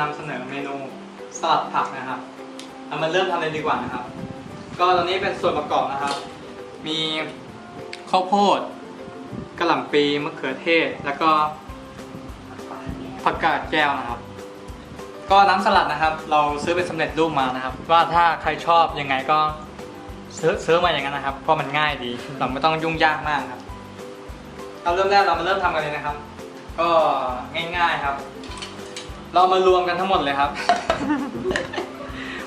นำเสนอเมนูสลัดผักนะครับเอามาเริ่มทำเลยดีกว่านะครับ ก็ตอนนี้เป็นส่วนประกอบนะครับ มีข้าวโพดกระหล่ำปลีมะเขือเทศ แล้วก็ผักกาดแก้วนะครับ ก็น้ำสลัดนะครับ เราซื้อเป็นสำเร็จรูปมานะครับ ว่าถ้าใครชอบยังไงก็ซื้อซื้อมาอย่างนั้นนะครับ เพราะมันง่ายดี เราไม่ต้องยุ่งยากมากครับเอาเริ่มแรกเรามาเริ่มทำกันเลยนะครับ ก็ง่ายๆครับ เรามารวมกันทั้งหมดเลยครับ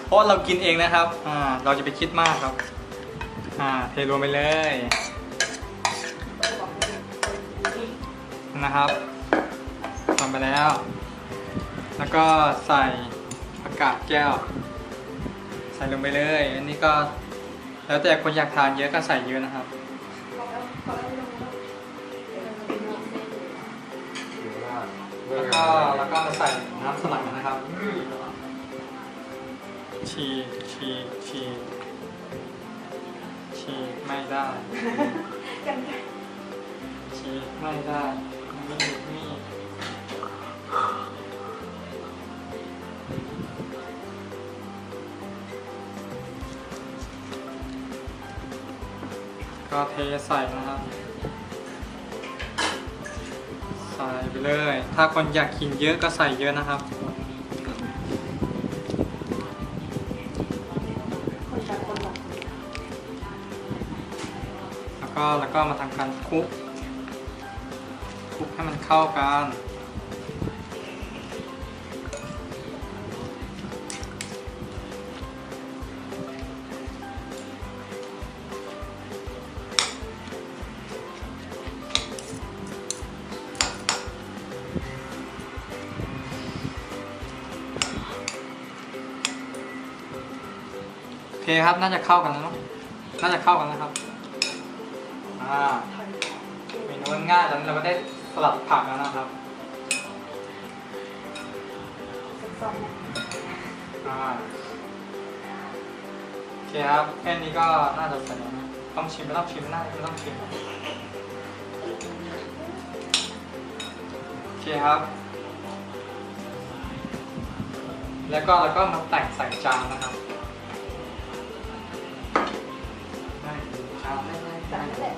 เพราะเรากินเองนะครับ อ่า เราจะไปคิดมากครับ อ่า เทรวมไปเลย นะครับทำไปแล้ว แล้วก็ใส่ผักกาดแก้ว ใส่ลงไปเลย อันนี้ก็ แล้วแต่คนอยากทานเยอะก็ใส่เยอะนะครับแล้วก็แล้วก็มาใส่ น้ำสลัดกันนะครับ ชีชีชีชีไม่ได้ชีไม่ได้นี่นี่ก็เทใส่นะครับใส่ไปเลย ถ้าคนอยากกินเยอะก็ใส่เยอะนะครับ แล้วก็แล้วก็มาทำการคลุกคลุกให้มันเข้ากัน เคครับน่าจะเข้ากันแล้วเนอะน่าจะเข้ากันแล้วครับ อ่าเมนูง่ายๆแล้เราก็ได้สลัดผักแล้วนะครับ อ่าโอเคครับแค่นี้ก็น่าจะเสร็จแล้วนะต้องชิมไม่ต้องชิมน่าจะไม่ต้องชิมโอเคครับ แล้วก็แล้วก็มาแต่งใส่จานนะครับ จานได้ได้ได้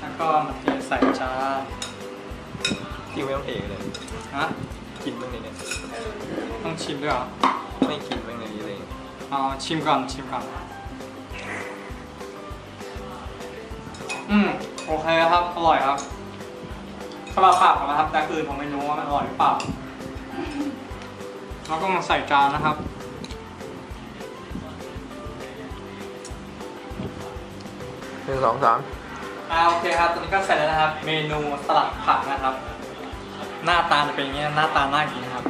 แล้วก็มาเทใส่จานที่ไม่ต้องเทเลย ฮะ กินบ้างเลยเนี่ย ต้องชิมด้วยเหรอ ไม่กินบ้างเลยเลย เอาชิมก่อนชิมก่อน อืมโอเคครับ อร่อยครับสำหรับผักผมนะครับแต่อื่นผมไม่รู้ว่ามันอร่อยหรือเปล่า แล้วก็มาใส่จานนะครับ นึ่งสองสามอ่าโอเคครับตอนนี้ก็เสร็จแล้วนะครับ เมนูสลัดผักนะครับ หน้าตาจะเป็นอย่างนี้หน้าตาน่ากินนะครับ